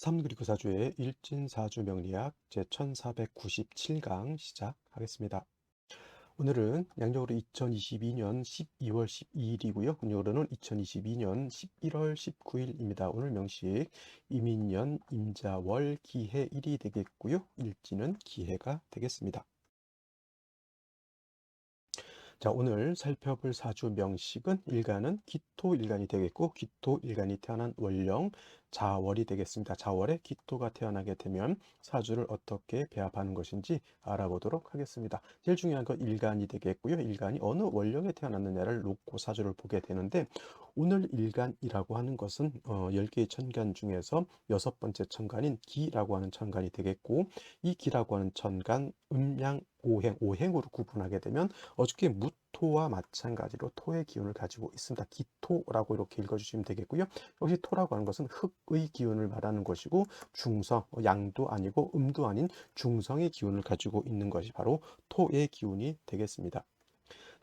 삼그리고 사주의 일진사주 명리학 제1497강 시작하겠습니다. 오늘은 양력으로 2022년 12월 12일이고요. 음력으로는 2022년 11월 19일입니다. 오늘 명식 이민년 임자월 기해 1이 되겠고요. 일진은 기해가 되겠습니다. 자, 오늘 살펴볼 사주 명식은 일간은 기토 일간이 되겠고 기토 일간이 태어난 월령 자월이 되겠습니다. 자월에 기토가 태어나게 되면 사주를 어떻게 배합하는 것인지 알아보도록 하겠습니다. 제일 중요한 건 일간이 되겠고요. 일간이 어느 월령에 태어났느냐를 놓고 사주를 보게 되는데 오늘 일간이라고 하는 것은 어, 10개의 천간 중에서 여섯 번째 천간인 기라고 하는 천간이 되겠고 이 기라고 하는 천간 음양 오행, 오행으로 구분하게 되면 어저께 무토와 마찬가지로 토의 기운을 가지고 있습니다. 기토라고 이렇게 읽어주시면 되겠고요. 역시 토라고 하는 것은 흙의 기운을 말하는 것이고 중성, 양도 아니고 음도 아닌 중성의 기운을 가지고 있는 것이 바로 토의 기운이 되겠습니다.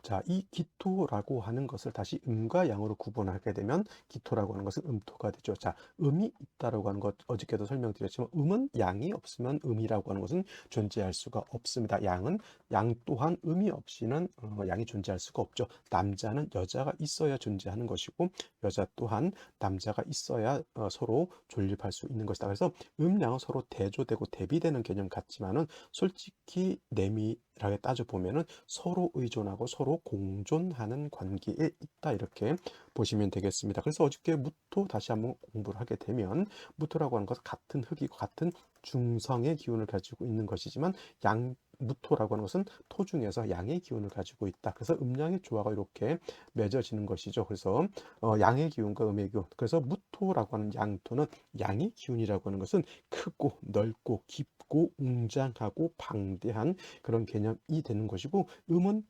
자, 이 기토라고 하는 것을 다시 음과 양으로 구분하게 되면 기토라고 하는 것은 음토가 되죠. 자, 음이 있다라고 하는 것 어저께도 설명드렸지만 음은 양이 없으면 음이라고 하는 것은 존재할 수가 없습니다. 양은 양 또한 음이 없이는 어, 양이 존재할 수가 없죠. 남자는 여자가 있어야 존재하는 것이고 여자 또한 남자가 있어야 어, 서로 존립할 수 있는 것이다. 그래서 음, 양은 서로 대조되고 대비되는 개념 같지만은 솔직히 내밀 하게 따져 보면은 서로 의존하고 서로 공존하는 관계에 있다 이렇게 보시면 되겠습니다. 그래서 어저께 무토 다시 한번 공부를 하게 되면 무토라고 하는 것은 같은 흙이고 같은 중성의 기운을 가지고 있는 것이지만 양 무토라고 하는 것은 토 중에서 양의 기운을 가지고 있다. 그래서 음양의 조화가 이렇게 맺어지는 것이죠. 그래서 어, 양의 기운과 음의 기운. 그래서 무 토라고 하는 양토는 양의 기운이라고 하는 것은 크고 넓고 깊고 웅장하고 방대한 그런 개념이 되는 것이고 음은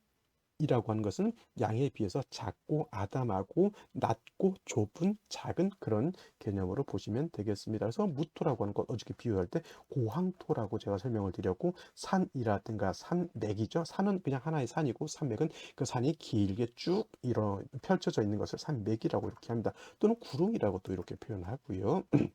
이라고 하는 것은 양에 비해서 작고 아담하고 낮고 좁은 작은 그런 개념으로 보시면 되겠습니다. 그래서 무토라고 하는 것 어저께 비유할 때 고항토라고 제가 설명을 드렸고 산이라든가 산맥이죠. 산은 그냥 하나의 산이고 산맥은 그 산이 길게 쭉 이런 펼쳐져 있는 것을 산맥이라고 이렇게 합니다. 또는 구릉이라고 또 이렇게 표현하고요.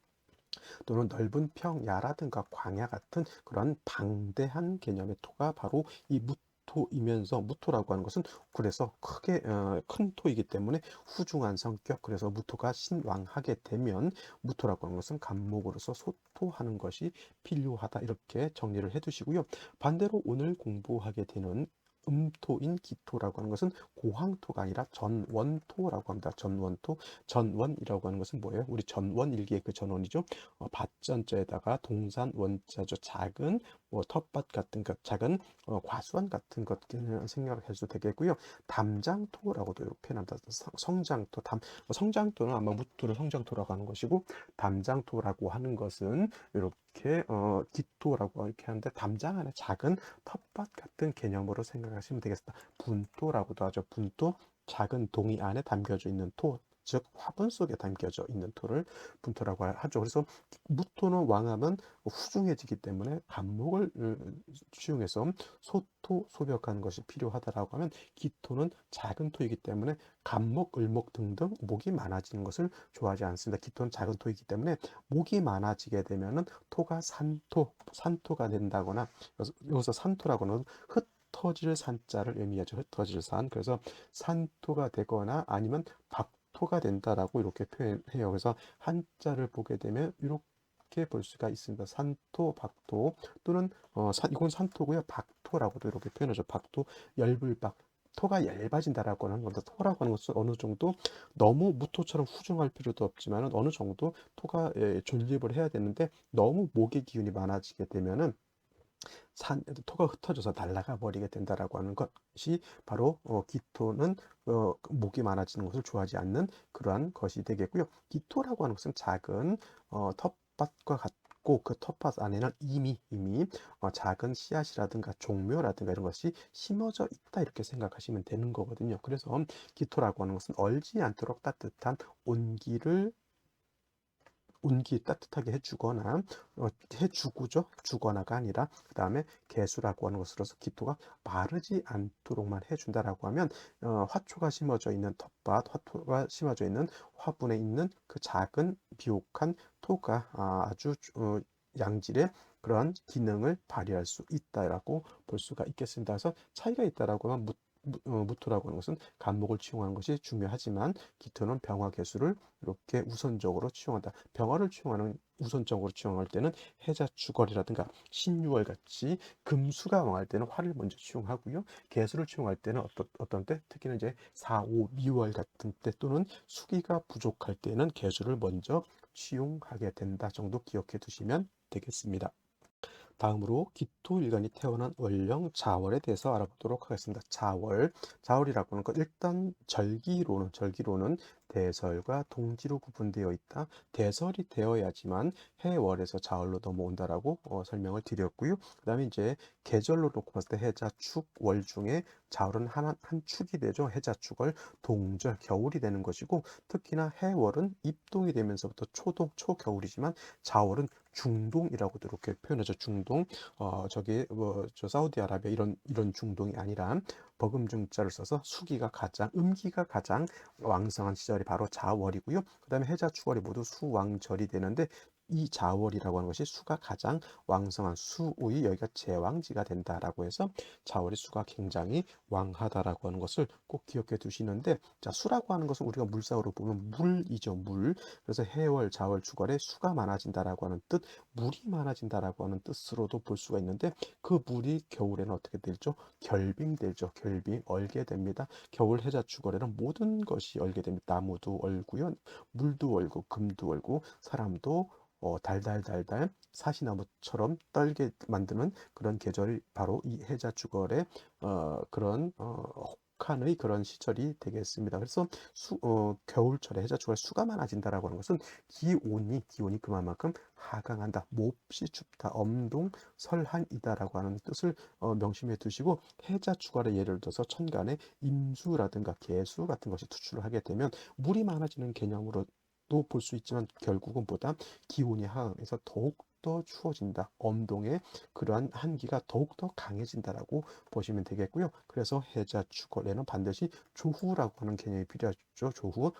또는 넓은 평야라든가 광야 같은 그런 방대한 개념의 토가 바로 이 무토 토이면서 무토라고 하는 것은 그래서 크게 어, 큰 토이기 때문에 후중한 성격 그래서 무토가 신왕하게 되면 무토라고 하는 것은 간목으로서 소토하는 것이 필요하다 이렇게 정리를 해두시고요. 반대로 오늘 공부하게 되는 음토인 기토라고 하는 것은 고황토가 아니라 전원토라고 합니다. 전원토, 전원이라고 하는 것은 뭐예요? 우리 전원일기의 그 전원이죠. 어, 밭전자에다가 동산 원자죠. 작은 뭐 텃밭 같은 것, 작은 어, 과수원 같은 것 생각을 해도 되겠고요. 담장토라고도 표현합니다. 성장토, 담, 뭐 성장토는 아마 무토를 성장토라고 하는 것이고 담장토라고 하는 것은 이렇게 어, 기토라고 이렇게 하는데 담장 안에 작은 텃밭 같은 개념으로 생각하시면 되겠습니다. 분토라고도 하죠. 분토 작은 동이 안에 담겨져 있는 토, 즉 화분 속에 담겨져 있는 토를 분토라고 하죠. 그래서 무토는 왕하면 후중해지기 때문에 간목을 수용해서 소토 소벽하는 것이 필요하다라고 하면 기토는 작은 토이기 때문에 간목, 을목 등등 목이 많아지는 것을 좋아하지 않습니다. 기토는 작은 토이기 때문에 목이 많아지게 되면은 토가 산토, 산토가 된다거나 여기서 산토라고 하는 흩 터질 산자를 의미하죠. 흩어질 산. 그래서 산토가 되거나 아니면 박 토가 된다라고 이렇게 표현해요. 그래서 한자를 보게 되면 이렇게 볼 수가 있습니다. 산토, 박토 또는 어, 산, 이건 산토고요. 박토라고도 이렇게 표현하죠. 박토, 열불박. 토가 얇아진다라고 하는 건데 토라고 하는 것은 어느 정도 너무 무토처럼 후중할 필요도 없지만 어느 정도 토가 예, 존립을 해야 되는데 너무 목의 기운이 많아지게 되면은 산, 토가 흩어져서 날아가 버리게 된다라고 하는 것이 바로 어, 기토는 어, 목이 많아지는 것을 좋아하지 않는 그러한 것이 되겠고요. 기토라고 하는 것은 작은 어, 텃밭과 같고 그 텃밭 안에는 이미 이미 어, 작은 씨앗이라든가 종묘라든가 이런 것이 심어져 있다 이렇게 생각하시면 되는 거거든요. 그래서 기토라고 하는 것은 얼지 않도록 따뜻한 온기를 온기 따뜻하게 해주거나 어, 해주고죠 주거나가 아니라 그 다음에 개수라고 하는 것으로서 기토가 마르지 않도록만 해준다라고 하면 어, 화초가 심어져 있는 텃밭 화초가 심어져 있는 화분에 있는 그 작은 비옥한 토가 아, 아주 어, 양질의 그런 기능을 발휘할 수 있다라고 볼 수가 있겠습니다. 그래서 차이가 있다라고 하면 어, 무토라고 하는 것은 간목을 치용하는 것이 중요하지만 기토는 병화 개수를 이렇게 우선적으로 치용한다. 병화를 치용하는 우선적으로 치용할 때는 해자 주걸이라든가 신유월 같이 금수가 왕할 때는 화를 먼저 치용하고요. 개수를 치용할 때는 어떤 어떤 때 특히는 이제 4, 5, 미월 같은 때 또는 수기가 부족할 때는 개수를 먼저 치용하게 된다 정도 기억해 두시면 되겠습니다. 다음으로 기토일간이 태어난 월령 자월에 대해서 알아보도록 하겠습니다. 자월, 자월이라고 하는 것 일단 절기로는 절기로는 대설과 동지로 구분되어 있다. 대설이 되어야지만 해월에서 자월로 넘어온다라고 어, 설명을 드렸고요. 그 다음에 이제 계절로 놓고 봤을 때 해자 축, 월 중에 자월은 한, 한 축이 되죠. 해자 축월, 동절, 겨울이 되는 것이고 특히나 해월은 입동이 되면서부터 초동, 초겨울이지만 자월은 중동이라고도 이렇게 표현하죠. 중동. 어, 저기 뭐 저 사우디아라비아 이런 이런 중동이 아니라 버금중자를 써서 수기가 가장 음기가 가장 왕성한 시절이 바로 자월이고요. 그 다음에 해자 추월이 모두 수왕절이 되는데 이 자월이라고 하는 것이 수가 가장 왕성한 수의 여기가 제왕지가 된다라고 해서 자월의 수가 굉장히 왕하다라고 하는 것을 꼭 기억해 두시는데 자 수라고 하는 것은 우리가 물사으로 보면 물이죠 물. 그래서 해월 자월 주월에 수가 많아진다라고 하는 뜻 물이 많아진다라고 하는 뜻으로도 볼 수가 있는데 그 물이 겨울에는 어떻게 되죠? 결빙되죠. 결빙 얼게 됩니다. 겨울 해자 주월에는 모든 것이 얼게 됩니다. 나무도 얼고요 물도 얼고 금도 얼고 사람도 어, 달달달달 사시나무처럼 떨게 만드는 그런 계절이 바로 이 해자주걸의 어, 그런 어, 혹한의 그런 시절이 되겠습니다. 그래서 수, 어, 겨울철에 해자주걸 수가 많아진다라고 하는 것은 기온이 기온이 그만큼 하강한다, 몹시 춥다, 엄동 설한이다라고 하는 뜻을 어, 명심해 두시고 해자주걸의 예를 들어서 천간에 임수라든가 개수 같은 것이 투출을 하게 되면 물이 많아지는 개념으로 또 볼 수 있지만 결국은 보다 기온이 하강해서 더욱더 추워진다. 엄동의 그러한 한기가 더욱더 강해진다라고 보시면 되겠고요. 그래서 해자 축월에는 반드시 조후라고 하는 개념이 필요하죠. 조후.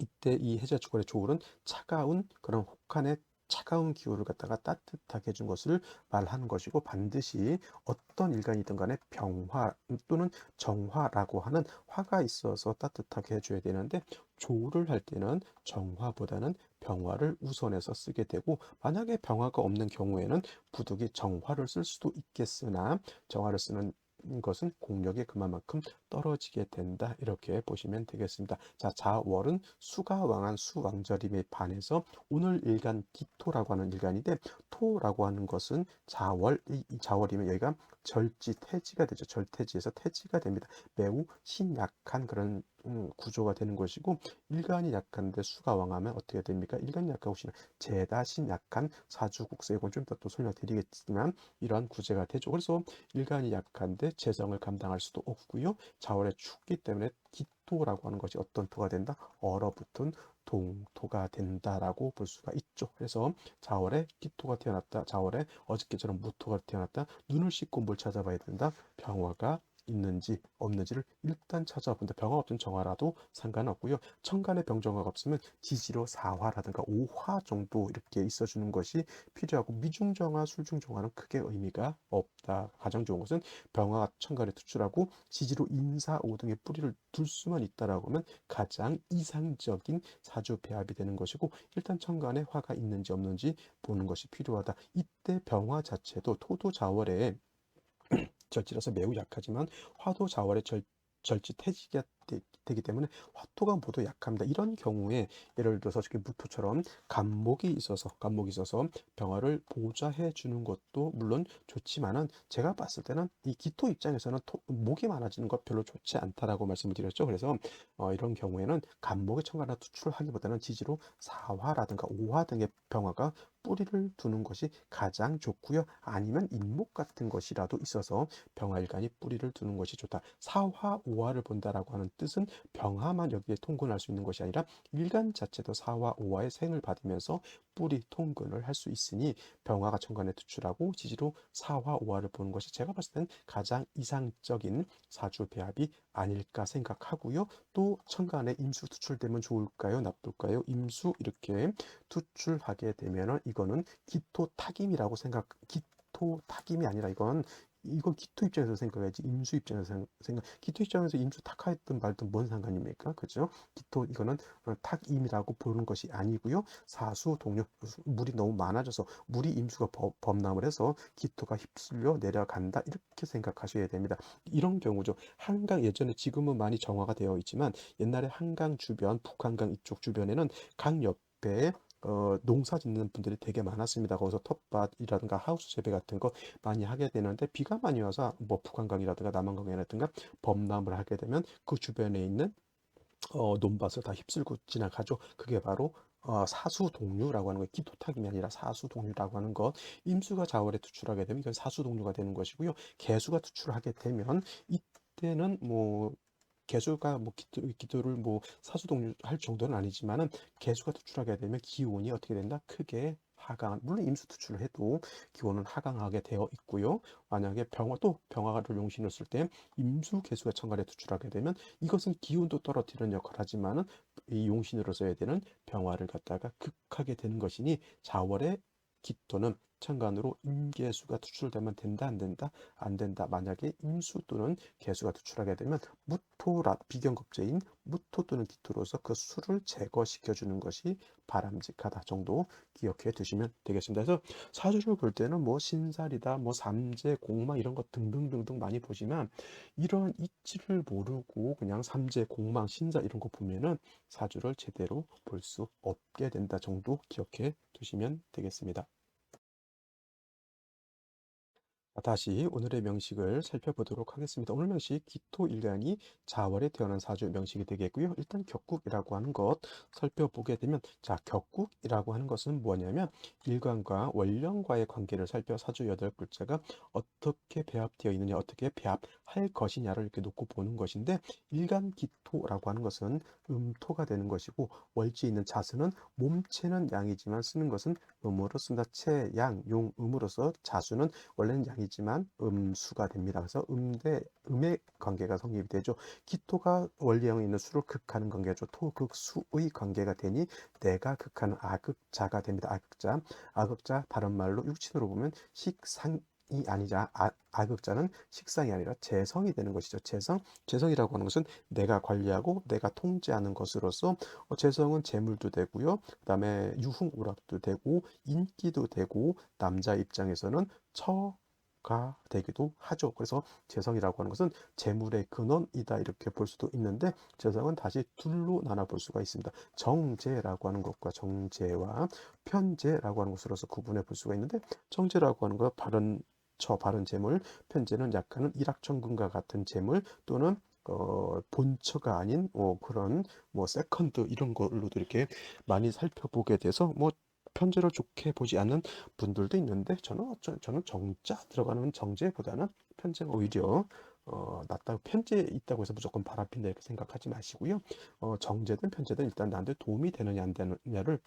이때 이 해자 축월의 조후는 차가운 그런 혹한의 차가운 기후를 갖다가 따뜻하게 해준 것을 말하는 것이고 반드시 어떤 일간이든 간에 병화 또는 정화라고 하는 화가 있어서 따뜻하게 해줘야 되는데 조를 할 때는 정화보다는 병화를 우선해서 쓰게 되고 만약에 병화가 없는 경우에는 부득이 정화를 쓸 수도 있겠으나 정화를 쓰는 것은 공력이 그만큼 떨어지게 된다 이렇게 보시면 되겠습니다. 자 자월은 수가 왕한 수왕절임에 반해서 오늘 일간 기토라고 하는 일간인데 토라고 하는 것은 자월 이 자월이면 여기가 절지 태지가 되죠. 절태지에서 태지가 됩니다. 매우 신약한 그런 음, 구조가 되는 것이고 일간이 약한데 수가 왕하면 어떻게 됩니까? 일간이 약하고 신 제다신 약한 사주국세 이건 좀 이따 또 설명드리겠지만 이러한 구제가 되죠. 그래서 일간이 약한데 재성을 감당할 수도 없고요. 자월에 춥기 때문에 기토라고 하는 것이 어떤 토가 된다? 얼어붙은 동토가 된다라고 볼 수가 있죠. 그래서 자월에 기토가 태어났다. 자월에 어저께처럼 무토가 태어났다. 눈을 씻고 뭘 찾아봐야 된다. 병화가 있는지 없는지를 일단 찾아본다. 병화 없든 정화라도 상관없고요. 천간에 병정화가 없으면 지지로 4화라든가 5화 정도 이렇게 있어주는 것이 필요하고 미중정화, 술중정화는 크게 의미가 없다. 가장 좋은 것은 병화가 천간에 투출하고 지지로 인사 5등의 뿌리를 둘 수만 있다라고 하면 가장 이상적인 사주 배합이 되는 것이고 일단 천간에 화가 있는지 없는지 보는 것이 필요하다. 이때 병화 자체도 토도 자월에 절지라서 매우 약하지만 화도 자월의 절, 절지 태지가 되기 때문에 화토가 모두 약합니다. 이런 경우에 예를 들어서 이렇게 무토처럼 간목이 있어서 간목이 있어서 병화를 보좌해 주는 것도 물론 좋지만은 제가 봤을 때는 이 기토 입장에서는 토, 목이 많아지는 것 별로 좋지 않다라고 말씀을 드렸죠. 그래서 어, 이런 경우에는 간목의 청가나 투출을 하기보다는 지지로 사화라든가 오화 등의 병화가 뿌리를 두는 것이 가장 좋고요. 아니면 인목 같은 것이라도 있어서 병화일간이 뿌리를 두는 것이 좋다. 사화, 오화를 본다라고 하는 뜻은 병화만 여기에 통근할 수 있는 것이 아니라 일간 자체도 사와 오화의 생을 받으면서 뿌리 통근을 할 수 있으니 병화가 천간에 투출하고 지지로 사화 오화를 보는 것이 제가 봤을 때는 가장 이상적인 사주 배합이 아닐까 생각하고요. 또 천간에 임수 투출되면 좋을까요? 나쁠까요? 임수 이렇게 투출하게 되면은 이거는 기토 타김이라고 생각 기토 타김이 아니라 이건 이건 기토 입장에서 생각해야지 임수 입장에서 생각 기토 입장에서 임수 탁하였든 말든 뭔 상관입니까? 그죠? 기토 이거는 탁임이라고 보는 것이 아니고요. 사수 동력 물이 너무 많아져서 물이 임수가 범람을 해서 기토가 휩쓸려 내려간다 이렇게 생각하셔야 됩니다. 이런 경우죠. 한강 예전에 지금은 많이 정화가 되어 있지만 옛날에 한강 주변 북한강 이쪽 주변에는 강 옆에 어, 농사 짓는 분들이 되게 많았습니다. 거기서 텃밭이라든가 하우스 재배 같은 거 많이 하게 되는데 비가 많이 와서 뭐 북한강이라든가 남한강이라든가 범람을 하게 되면 그 주변에 있는 어, 논밭을 다 휩쓸고 지나가죠. 그게 바로 어, 사수동류라고 하는 거 기토탁임이 아니라 사수동류라고 하는 것 임수가 자월에 투출하게 되면 이건 사수동류가 되는 것이고요 개수가 투출하게 되면 이때는 뭐 개수가 뭐 기토, 기토를 뭐 사수동류 할 정도는 아니지만은 개수가 투출하게 되면 기온이 어떻게 된다? 크게 하강 물론 임수 투출을 해도 기온은 하강하게 되어 있고요. 만약에 병화 또 병화를 용신을 쓸 때 임수 개수가 천간에 투출하게 되면 이것은 기온도 떨어뜨리는 역할을 하지만은 이 용신으로 써야 되는 병화를 갖다가 극하게 되는 것이니 자월의 기토는 천간으로 임계수가 투출되면 된다 안 된다 안 된다 만약에 임수 또는 개수가 투출하게 되면 무토라 비경급제인 무토 또는 기토로서 그 수를 제거시켜 주는 것이 바람직하다 정도 기억해 두시면 되겠습니다. 그래서 사주를 볼 때는 뭐 신살이다 뭐 삼재 공망 이런 것 등등등등 많이 보지만 이런 이치를 모르고 그냥 삼재 공망 신살 이런 거 보면은 사주를 제대로 볼 수 없게 된다 정도 기억해 두시면 되겠습니다. 다시 오늘의 명식을 살펴보도록 하겠습니다. 오늘 명식 기토일간이 자월에 태어난 사주 명식이 되겠고요. 일단 격국이라고 하는 것 살펴보게 되면 자 격국이라고 하는 것은 뭐냐면 일간과 원령과의 관계를 살펴 사주 여덟 글자가 어떻게 배합되어 있느냐 어떻게 배합할 것이냐를 이렇게 놓고 보는 것인데 일간 기토라고 하는 것은 음토가 되는 것이고 월지에 있는 자수는 몸체는 양이지만 쓰는 것은 음으로 쓴다. 체, 양, 용, 음으로서 자수는 원래는 양이 이지만 음수가 됩니다. 그래서 음대 음의 관계가 성립이 되죠. 기토가 원리형에 있는 수를 극하는 관계죠. 토극수의 관계가 되니 내가 극하는 아극자가 됩니다. 아극자, 아극자 다른 말로 육친으로 보면 식상 이 아니자 아, 악극자는 식상이 아니라 재성이 되는 것이죠. 재성, 재성이라고 하는 것은 내가 관리하고 내가 통제하는 것으로서 어, 재성은 재물도 되고요. 그다음에 유흥우락도 되고 인기도 되고 남자 입장에서는 처 가 되기도 하죠. 그래서 재성이라고 하는 것은 재물의 근원이다 이렇게 볼 수도 있는데 재성은 다시 둘로 나눠 볼 수가 있습니다. 정제라고 하는 것과 정제와 편제라고 하는 것으로서 구분해 볼 수가 있는데 정제라고 하는 것 바른 저 바른 재물, 편제는 약간은 일확천금과 같은 재물 또는 어, 본처가 아닌 뭐 그런 뭐 세컨드 이런 걸로도 이렇게 많이 살펴보게 돼서 뭐 편제를 좋게 보지 않는 분들도 있는데 저는 저는 정자 들어가는 정제보다는 편제가 오히려 어, 낫다고 편제 있다고 해서 무조건 바람핀다 이렇게 생각하지 마시고요. 어, 정제든 편제든 일단 나한테 도움이 되느냐 안 되느냐를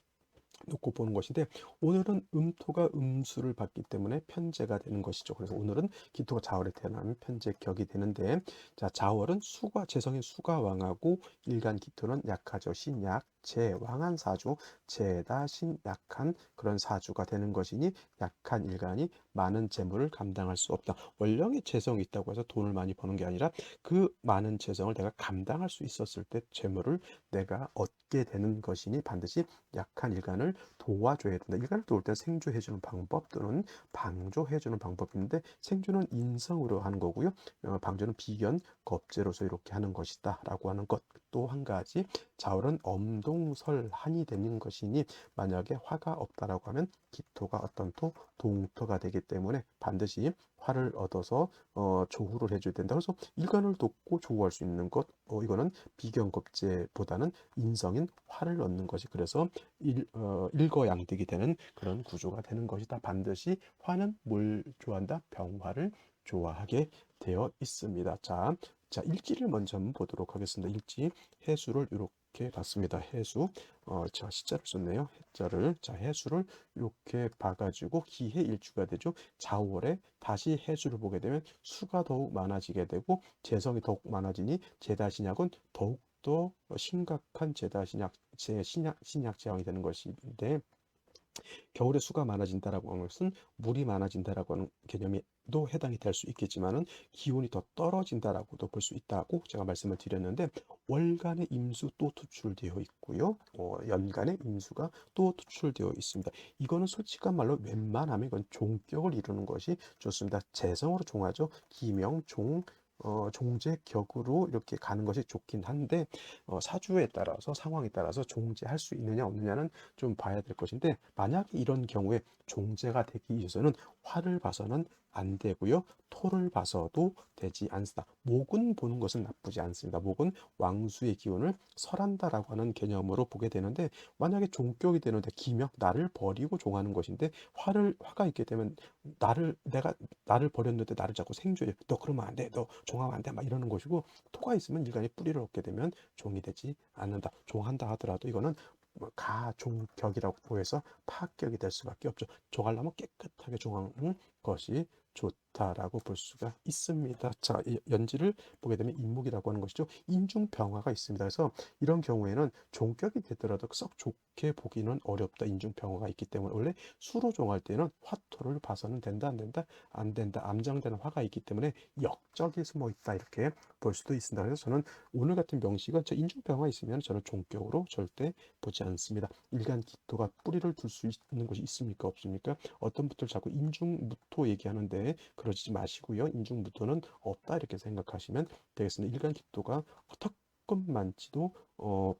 놓고 보는 것인데 오늘은 음토가 음수를 받기 때문에 편제가 되는 것이죠. 그래서 오늘은 기토가 자월에 태어나면 편제 격이 되는데 자 자월은 수가 재성인 수가 왕하고 일간 기토는 약하죠. 신약 제왕한 사주, 제다신 약한 그런 사주가 되는 것이니 약한 일간이 많은 재물을 감당할 수 없다. 원령의 재성이 있다고 해서 돈을 많이 버는 게 아니라 그 많은 재성을 내가 감당할 수 있었을 때 재물을 내가 얻게 되는 것이니 반드시 약한 일간을 도와줘야 된다. 일간을 도울 때 생조해주는 방법 또는 방조해주는 방법인데 생조는 인성으로 하는 거고요. 어, 방조는 비견, 겁제로서 이렇게 하는 것이다 라고 하는 것. 또 한 가지 자월은 엄동설한이 되는 것이니 만약에 화가 없다라고 하면 기토가 어떤 토 동토가 되기 때문에 반드시 화를 얻어서 어, 조후를 해줘야 된다. 그래서 일간을 돕고 조후할 수 있는 것, 어, 이거는 비경겁제보다는 인성인 화를 얻는 것이 그래서 일, 어, 일거양득이 되는 그런 구조가 되는 것이다. 반드시 화는 뭘 좋아한다? 병화를 좋아하게 되어 있습니다. 자, 자, 일지를 먼저 한번 보도록 하겠습니다. 일지 해수를 이렇게 봤습니다. 해수. 어, 자, 시자를 썼네요. 해자를. 자, 해수를 이렇게 봐가지고 기해 일주가 되죠. 자월에 다시 해수를 보게 되면 수가 더욱 많아지게 되고 재성이 더욱 많아지니 제다신약은 더욱 더 심각한 제다신약, 제 신약, 신약 제왕이 되는 것인데 겨울에 수가 많아진다라고 하는 것은 물이 많아진다라고 하는 개념에도 해당이 될 수 있겠지만은 기온이 더 떨어진다라고도 볼 수 있다고 제가 말씀을 드렸는데 월간의 임수 또 투출되어 있고요. 어, 연간의 임수가 또 투출되어 있습니다. 이거는 솔직한 말로 웬만하면 이건 종격을 이루는 것이 좋습니다. 재성으로 종하죠. 기명, 종, 어, 종제 격으로 이렇게 가는 것이 좋긴 한데 어, 사주에 따라서 상황에 따라서 종제할 수 있느냐 없느냐는 좀 봐야 될 것인데 만약에 이런 경우에 종제가 되기 위해서는 화를 봐서는 안 되고요. 토를 봐서도 되지 않습니다. 목은 보는 것은 나쁘지 않습니다. 목은 왕수의 기운을 설한다라고 하는 개념으로 보게 되는데 만약에 종격이 되는데 기명 나를 버리고 종하는 것인데 화를 화가 있게 되면 나를 내가 나를 버렸는데 나를 자꾸 생존해 너 그러면 안 돼 너 종하면 안 돼 막 이러는 것이고 토가 있으면 일간이 뿌리를 얻게 되면 종이 되지 않는다 종한다 하더라도 이거는 뭐 가종격이라고 보여서 파격이 될 수밖에 없죠. 종하려면 깨끗하게 종하는 것이 좋다 라고 볼 수가 있습니다. 자, 연지를 보게 되면 인목이라고 하는 것이죠. 인중 병화가 있습니다. 그래서 이런 경우에는 종격이 되더라도 썩 좋게 보기는 어렵다. 인중 병화가 있기 때문에 원래 수로 종할 때는 화토를 봐서는 된다 안 된다 안 된다 암장되는 화가 있기 때문에 역적이 숨어 있다 이렇게 볼 수도 있습니다. 그래서 저는 오늘 같은 명식은 저 인중 병화 있으면 저는 종격으로 절대 보지 않습니다. 일간 기토가 뿌리를 둘 수 있는 것이 있습니까 없습니까? 어떤 분들 자꾸 인중 무토 얘기하는데 그러지 마시고요. 인중부터는 없다 이렇게 생각하시면 되겠습니다. 일간 기토가 턱금만치도 어,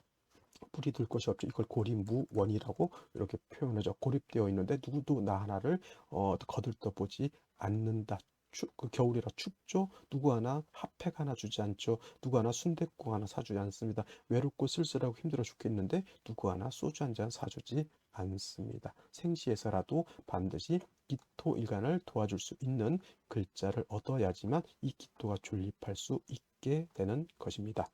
뿌리 들 것이 없죠. 이걸 고립무원이라고 이렇게 표현하죠. 고립되어 있는데 누구도 나 하나를 어, 거들떠 보지 않는다. 추, 그 겨울이라 춥죠. 누구 하나 핫팩 하나 주지 않죠. 누구 하나 순댓국 하나 사주지 않습니다. 외롭고 쓸쓸하고 힘들어 죽겠는데 누구 하나 소주 한 잔 사주지 않습니다. 생시에서라도 반드시 기토 일간을 도와줄 수 있는 글자를 얻어야지만 이 기토가 존립할 수 있게 되는 것입니다.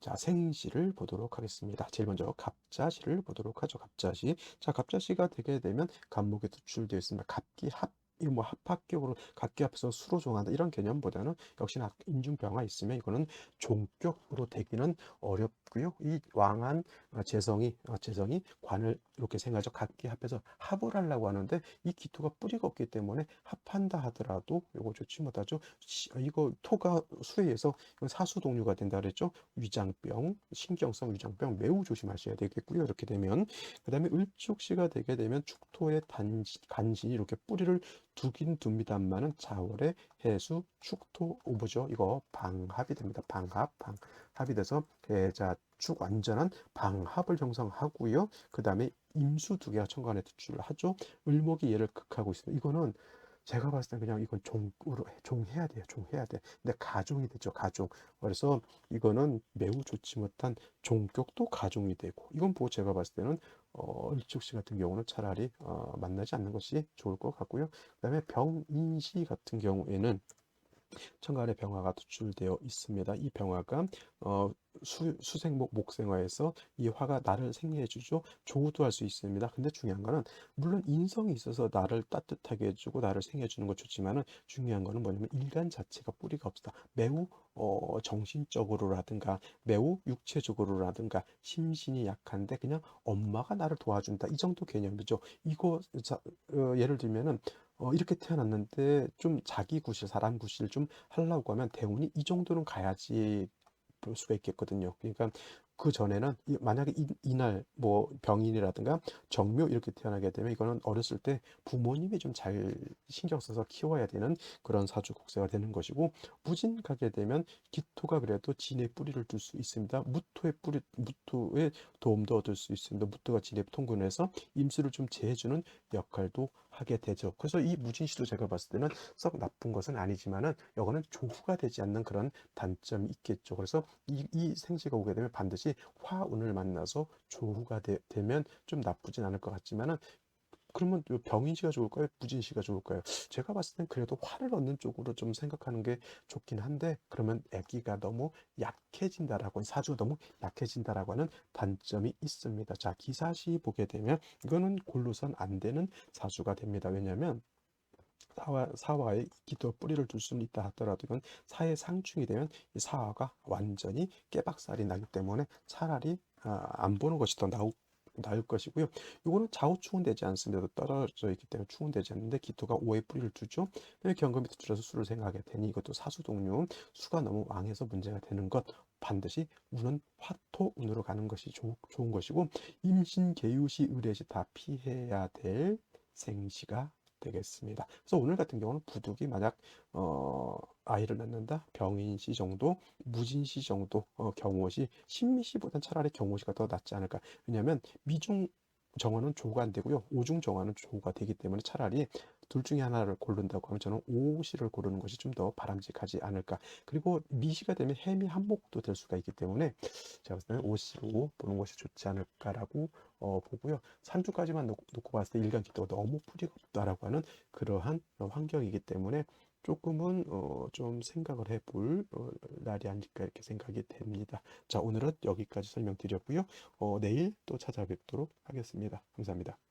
자, 생시를 보도록 하겠습니다. 제일 먼저 갑자시를 보도록 하죠. 갑자시. 자, 갑자시가 되게 되면 간목에 도출되어 있습니다. 갑기 합 이거 뭐 합학격으로 각기 앞에서 수로 종한다 이런 개념보다는 역시나 인중병화 있으면 이거는 종격으로 되기는 어렵고요. 이 왕한 어, 재성이 어, 재성이 관을 이렇게 생각하죠. 각기 합해서 합을 하려고 하는데 이 기토가 뿌리가 없기 때문에 합한다 하더라도 이거 좋지 못하죠. 이거 토가 수에서 사수동류가 된다 그랬죠. 위장병, 신경성 위장병 매우 조심하셔야 되겠고요. 이렇게 되면 그다음에 을축시가 되게 되면 축토의 단지, 간신이 이렇게 뿌리를 두긴 둡니다만은 자월에 해수, 축토, 오보죠. 이거 방합이 됩니다. 방합, 방합이 돼서 계자, 축 완전한 방합을 형성하고요. 그 다음에 임수 두 개가 천간에 투출을 하죠. 을목이 얘를 극하고 있습니다. 이거는 제가 봤을 때 그냥 이건 종으로 종해야 돼요. 종해야 돼. 근데 가종이 되죠. 가종. 그래서 이거는 매우 좋지 못한 종격도 가종이 되고 이건 보고 제가 봤을 때는 어, 일축시 같은 경우는 차라리 어, 만나지 않는 것이 좋을 것 같고요. 그 다음에 병인시 같은 경우에는 천간에 병화가 투출되어 있습니다. 이 병화가 어, 수, 수생목 목생화에서 이 화가 나를 생리해주죠. 조우도 할 수 있습니다. 근데 중요한 거는 물론 인성이 있어서 나를 따뜻하게 해주고 나를 생해주는 것 좋지만은 중요한 거는 뭐냐면 일간 자체가 뿌리가 없다. 매우 어, 정신적으로라든가 매우 육체적으로라든가 심신이 약한데 그냥 엄마가 나를 도와준다. 이 정도 개념이죠. 이거 자, 어, 예를 들면은 어, 이렇게 태어났는데 좀 자기 구실, 사람 구실 좀 하려고 하면 대운이 이 정도는 가야지 볼 수가 있겠거든요. 그러니까 그 전에는 만약에 이, 날뭐 병인이라든가 정묘 이렇게 태어나게 되면 이거는 어렸을 때 부모님이 좀 잘 신경 써서 키워야 되는 그런 사주 곡세가 되는 것이고 무진 가게 되면 기토가 그래도 진의 뿌리를 둘 수 있습니다. 무토의 뿌리 무토의 도움도 얻을 수 있습니다. 무토가 진의 통근해서 임수를 좀 제해주는 역할도 하게 되죠. 그래서 이 무진시도 제가 봤을 때는 썩 나쁜 것은 아니지만은 이거는 조후가 되지 않는 그런 단점이 있겠죠. 그래서 이, 이 생시가 오게 되면 반드시 화운을 만나서 조후가 되, 면좀 나쁘진 않을 것 같지만은 그러면 요 병인시가 좋을까요? 무진시가 좋을까요? 제가 봤을 땐 그래도 화를 얻는 쪽으로 좀 생각하는 게 좋긴 한데 그러면 아기가 너무 약해진다라고 사주가 너무 약해진다라고 하는 단점이 있습니다. 자, 기사시 보게 되면 이거는 골로선 안 되는 사주가 됩니다. 왜냐하면 사화, 사화에 기토 뿌리를 둘 수는 있다 하더라도 이건 사의 상충이 되면 이 사화가 완전히 깨박살이 나기 때문에 차라리 아, 안 보는 것이 더 나을, 나을 것이고요. 이거는 좌우충은 되지 않습니다. 떨어져 있기 때문에 충은 되지 않는데 기토가 오의 뿌리를 두죠. 경금 밑에 줄여서 수를 생각하게 되니 이것도 사수동류 수가 너무 왕해서 문제가 되는 것 반드시 운은 화토 운으로 가는 것이 좋, 좋은 것이고 임신 개유시 의례시 다 피해야 될 생시가 되겠습니다. 그래서 오늘 같은 경우는 부득이 만약 어, 아이를 낳는다 병인시 정도 무진시 정도 어, 경호시 신미시보단 차라리 경호시가 더 낫지 않을까 왜냐하면 미중 정화는 조가 안 되고요 오중 정화는 조가 되기 때문에 차라리 둘 중에 하나를 고른다고 하면 저는 오시를 고르는 것이 좀 더 바람직하지 않을까 그리고 미시가 되면 해미 한목도 될 수가 있기 때문에 제가 봤을 때는 오시로 보는 것이 좋지 않을까라고 어, 보고요. 산주까지만 놓고, 놓고 봤을 때 일간 기도가 너무 뿌리가 없다라고 하는 그러한 환경이기 때문에 조금은 어, 좀 생각을 해볼 어, 날이 아닐까 이렇게 생각이 됩니다. 자 오늘은 여기까지 설명드렸고요. 어, 내일 또 찾아뵙도록 하겠습니다. 감사합니다.